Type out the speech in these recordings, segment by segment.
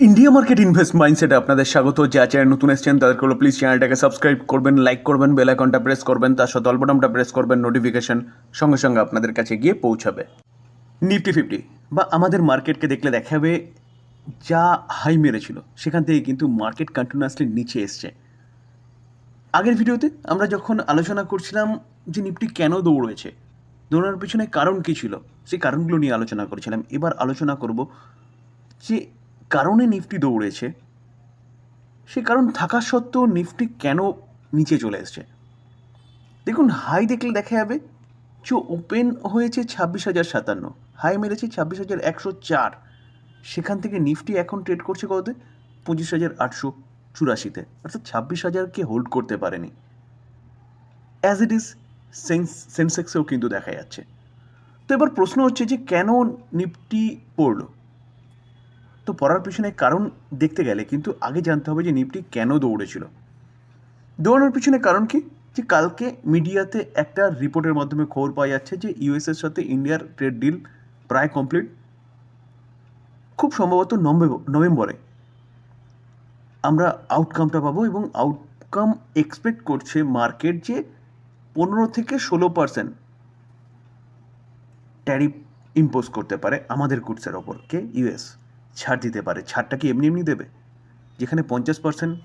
India market invest মাইন্ডসেটে আপনাদের স্বাগত। যা চ্যানেল নতুন এসছেন, তাদেরকে হলো প্লিজ চ্যানেলটাকে সাবস্ক্রাইব করবেন লাইক করবেন বেল আইকনটা প্রেস করবেন, তার সাথে অল্পটামটা প্রেস করবেন নোটিফিকেশন সঙ্গে সঙ্গে আপনাদের কাছে গিয়ে পৌঁছাবে। নিফটি ফিফটি বা আমাদের মার্কেটকে দেখলে দেখাবে যা হাই মেরেছিল। সেখান থেকে কিন্তু মার্কেট কন্টিনিউয়াসলি নিচে এসছে। আগের ভিডিওতে আমরা যখন আলোচনা করছিলাম যে নিফটি কেন দৌড়েছে, দৌড়ানোর পিছনে কারণ কী ছিল, সেই কারণগুলো নিয়ে আলোচনা করেছিলাম। এবার আলোচনা করব যে কারণে নিফটি দৌড়েছে, সে কারণ থাকা সত্ত্বেও নিফটি কেন নিচে চলে এসছে? দেখুন, হাই দেখলে দেখা যাবে যে ওপেন হয়েছে ছাব্বিশ হাজার সাতান্ন, হাই মেরেছে ছাব্বিশ হাজার একশো চার। সেখান থেকে নিফটি এখন ট্রেড করছে কততে? পঁচিশ হাজার আটশো চুরাশিতে। অর্থাৎ ছাব্বিশ হাজারকে হোল্ড করতে পারেনি। অ্যাজ ইট ইজ সেন্স সেন্সেক্সেও কিন্তু দেখা যাচ্ছে। তো এবার প্রশ্ন হচ্ছে যে কেন নিফটি পড়ল? তো পড়ার পিছনে কারণ দেখতে গেলে, কিন্তু আগে জানতে হবে যে নিফটি কেন দৌড়েছিল। দৌড়ানোর পিছনে কারণ কি? যে কালকে মিডিয়াতে একটা রিপোর্টের মাধ্যমে খবর পাওয়া যাচ্ছে যে ইউএসের সাথে ইন্ডিয়ার ট্রেড ডিল প্রায় কমপ্লিট। খুব সম্ভবত নভেম্বরে। আমরা আউটকামটা পাবো এবং আউটকাম এক্সপেক্ট করছে মার্কেট যে পনেরো থেকে ষোলো পার্সেন্ট ট্যারিফ ইম্পোজ করতে পারে আমাদের গুডসের ওপর, কে? ইউএস ছাড় দিতে পারে। ছাড়টা কি এমনি এমনি দেবে? যেখানে পঞ্চাশ পার্সেন্ট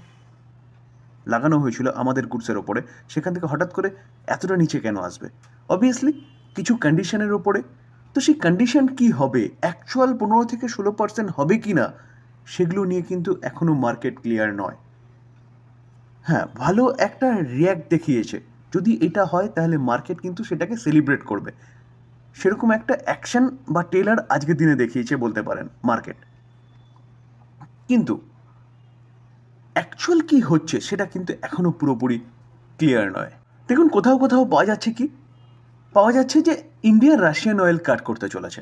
লাগানো হয়েছিল আমাদের গুডসের ওপরে, সেখান থেকে হঠাৎ করে এতটা নিচে কেন আসবে? অবভিয়াসলি কিছু কন্ডিশনের ওপরে। তো সেই কন্ডিশন কি হবে? অ্যাকচুয়াল পনেরো থেকে ষোলো পার্সেন্ট হবে কি না? সেগুলো নিয়ে কিন্তু এখনও মার্কেট ক্লিয়ার নয়। হ্যাঁ ভালো একটা রিয়্যাক্ট দেখিয়েছে। যদি এটা হয়, তাহলে মার্কেট কিন্তু সেটাকে সেলিব্রেট করবে। সেরকম একটা অ্যাকশন বা টেলার আজকের দিনে দেখিয়েছে বলতে পারেন মার্কেট কিন্তু অ্যাকচুয়াল কি হচ্ছে সেটা কিন্তু এখনও পুরোপুরি ক্লিয়ার নয়। দেখুন, কোথাও কোথাও পাওয়া যাচ্ছে কি? পাওয়া যাচ্ছে যে ইন্ডিয়া রাশিয়ান অয়েল কাট করতে চলেছে।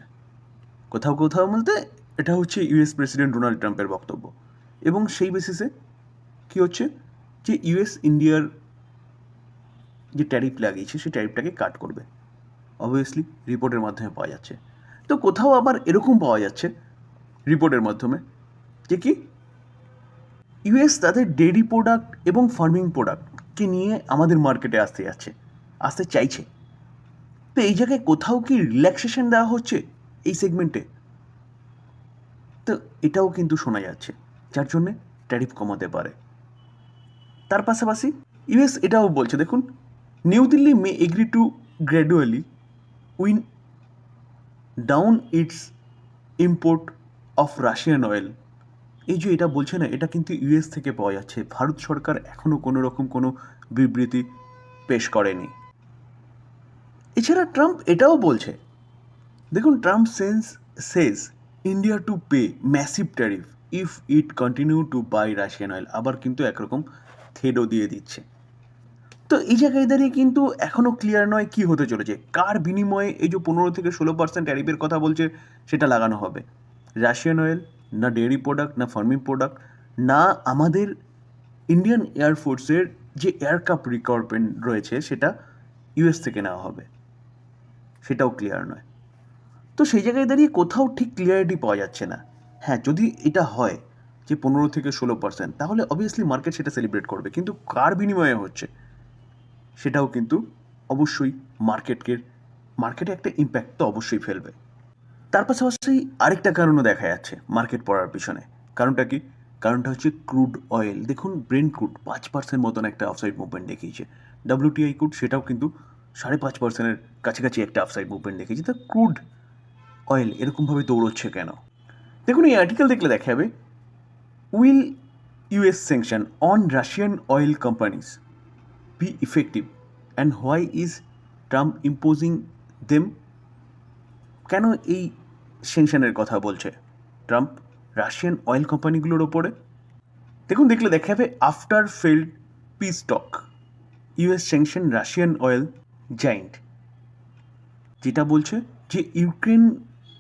কোথাও কোথাও বলতে এটা হচ্ছে ইউএস প্রেসিডেন্ট ডোনাল্ড ট্রাম্পের বক্তব্য। এবং সেই বেসিসে কি হচ্ছে? যে ইউএস ইন্ডিয়ার যে ট্যারিফ লাগিয়েছে, সেই ট্যারিফটাকে কাট করবে। অবভিয়াসলি রিপোর্টের মাধ্যমে পাওয়া যাচ্ছে। তো কোথাও আবার এরকম পাওয়া যাচ্ছে রিপোর্টের মাধ্যমে। যে কি? ইউএস তাদের ডেয়ারি প্রোডাক্ট এবং ফার্মিং প্রোডাক্টকে নিয়ে আমাদের মার্কেটে আসতে যাচ্ছে, আসতে চাইছে। তো এই জায়গায় কোথাও কি রিল্যাক্সেশন দেওয়া হচ্ছে এই সেগমেন্টে তো এটাও কিন্তু শোনা যাচ্ছে, যার জন্যে ট্যারিফ কমাতে পারে। তার পাশাপাশি ইউএস এটাও বলছে, দেখুন new Delhi may agree to gradually wind down its import of Russian oil এই যে এটা বলছে না, এটা কিন্তু ইউএস থেকে পাওয়া যাচ্ছে। ভারত সরকার এখনও কোনো রকম কোনো বিবৃতি পেশ করেনি। এছাড়া ট্রাম্প এটাও বলছে। দেখুন, Trump sense says India to pay massive tariff if it continue to buy Russian oil আবার কিন্তু একরকম থেডও দিয়ে দিচ্ছে। তো এই জায়গায় দাঁড়িয়ে কিন্তু এখনও ক্লিয়ার নয় কি হতে চলেছে। কার বিনিময়ে এই যে পনেরো থেকে ষোলো পার্সেন্ট ট্যারিফের কথা বলছে, সেটা লাগানো হবে। রাশিয়ান অয়েল না ডেয়ারি প্রোডাক্ট, না ফার্মিং প্রোডাক্ট, না আমাদের ইন্ডিয়ান এয়ারফোর্সের যে এয়ারক্রাফট রিকোয়ারমেন্ট রয়েছে সেটা ইউএস থেকে নেওয়া হবে। সেটাও ক্লিয়ার নয়। তো সেই জায়গায় দাঁড়িয়ে কোথাও ঠিক ক্লিয়ারিটি পাওয়া যাচ্ছে না। হ্যাঁ যদি এটা হয় যে পনেরো থেকে ষোলো পার্সেন্ট তাহলে অবভিয়াসলি মার্কেট সেটা সেলিব্রেট করবে। কিন্তু কার বিনিময়ে হচ্ছে? সেটাও কিন্তু অবশ্যই মার্কেটকে মার্কেটে একটা ইম্প্যাক্ট তো অবশ্যই ফেলবে। তার পাশাপাশি আরেকটা কারণও দেখা যাচ্ছে মার্কেট পড়ার পিছনে। কারণটা কি? কারণটা হচ্ছে ক্রুড অয়েল। দেখুন ব্রেন্ড ক্রুড পাঁচ পার্সেন্ট মতন একটা আফসাইড মুভমেন্ট দেখিয়েছে। ডাব্লিউটিআই ক্রুড সেটাও কিন্তু সাড়ে পাঁচ পার্সেন্টের কাছাকাছি একটা আফসাইড মুভমেন্ট দেখিয়েছে। তা ক্রুড অয়েল এরকমভাবে দৌড়চ্ছে কেন? দেখুন, এই আর্টিকেল দেখলে দেখা যাবে, will US sanction on Russian oil companies be effective and why is Trump imposing them কেন এই সেংশনের কথা বলছে। ট্রাম্প, রাশিয়ান অয়েল কোম্পানিগুলোর ওপরে। দেখুন, দেখলে দেখা যাবে after failed peace talk US sanction Russian oil giant যেটা বলছে যে ইউক্রেন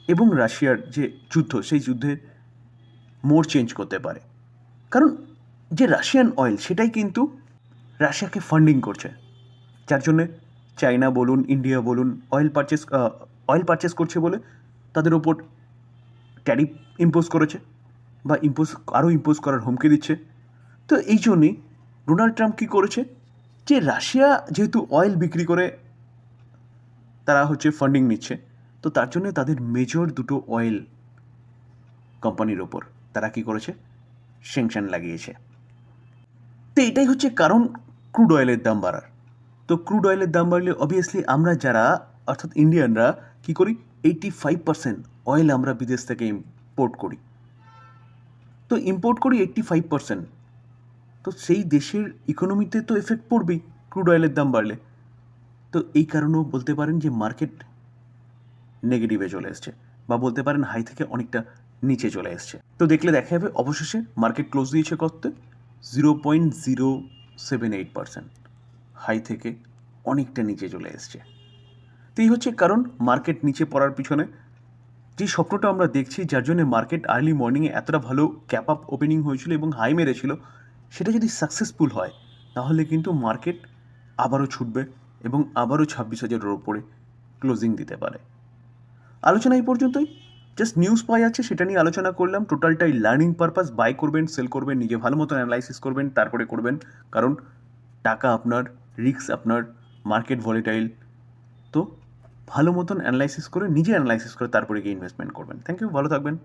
এবং রাশিয়ার যে যুদ্ধ, সেই যুদ্ধের মোড় চেঞ্জ করতে পারে। কারণ যে রাশিয়ান অয়েল, সেটাই কিন্তু রাশিয়াকে ফান্ডিং করছে। যার জন্যে চায়না বলুন, ইন্ডিয়া বলুন, অয়েল পারচেস অয়েল পারচেস করছে বলে তাদের ওপর ট্যারিফ ইম্পোজ করেছে বা ইম্পোজ আরও ইম্পোজ করার হুমকি দিচ্ছে। তো এই জন্যেই ডোনাল্ড ট্রাম্প কী করেছে? যে রাশিয়া যেহেতু অয়েল বিক্রি করে তারা হচ্ছে ফান্ডিং নিচ্ছে, তো তার জন্য তাদের মেজর দুটো অয়েল কোম্পানির ওপর তারা কি করেছে? স্যাংশন লাগিয়েছে। তো এটাই হচ্ছে কারণ ক্রুড অয়েলের দাম বাড়ার। তো ক্রুড অয়েলের দাম বাড়লে অবভিয়াসলি আমরা যারা, অর্থাৎ ইন্ডিয়ানরা কি করি? এইটি ফাইভ পার্সেন্ট অয়েল আমরা বিদেশ থেকে ইম্পোর্ট করি। তো ইম্পোর্ট করি এইট্টি ফাইভ পার্সেন্ট তো সেই দেশের ইকোনমিতে তো এফেক্ট পড়বেই ক্রুড অয়েলের দাম বাড়লে। তো এই কারণেও বলতে পারেন যে মার্কেট নেগেটিভে চলে এসছে, বা বলতে পারেন হাই থেকে অনেকটা নিচে চলে এসছে। তো দেখলে দেখা যাবে, অবশেষে মার্কেট ক্লোজ দিয়েছে কত? Zero point zero seven eight percent high থেকে অনেকটা নিচে চলে এসছে। তো এই হচ্ছে কারণ মার্কেট নিচে পড়ার পিছনে। যে স্বপ্নটা আমরা দেখছি, যার জন্য মার্কেট আর্লি মর্নিংয়ে এতটা ভালো ক্যাপ আপ ওপেনিং হয়েছিল এবং হাই মেরেছিল, সেটা যদি সাকসেসফুল হয়, তাহলে কিন্তু মার্কেট আবারও ছুটবে এবং আবারও ছাব্বিশ হাজারের ওপরে ক্লোজিং দিতে পারে। আলোচনা এই পর্যন্তই। জাস্ট নিউজ পাওয়া যাচ্ছে, সেটা নিয়ে আলোচনা করলাম। টোটালটাই লার্নিং পারপাস বাই করবেন সেল করবেন, নিজে ভালো মতো অ্যানালাইসিস করবেন, তারপরে করবেন। কারণ টাকা আপনার রিস্ক আপনার মার্কেট ভলিটাইল তো ভালো মতন অ্যানালাইসিস করে নিজে অ্যানালাইসিস করে তারপরে গিয়ে ইনভেস্টমেন্ট করবেন। থ্যাংক ইউ ভালো থাকবেন।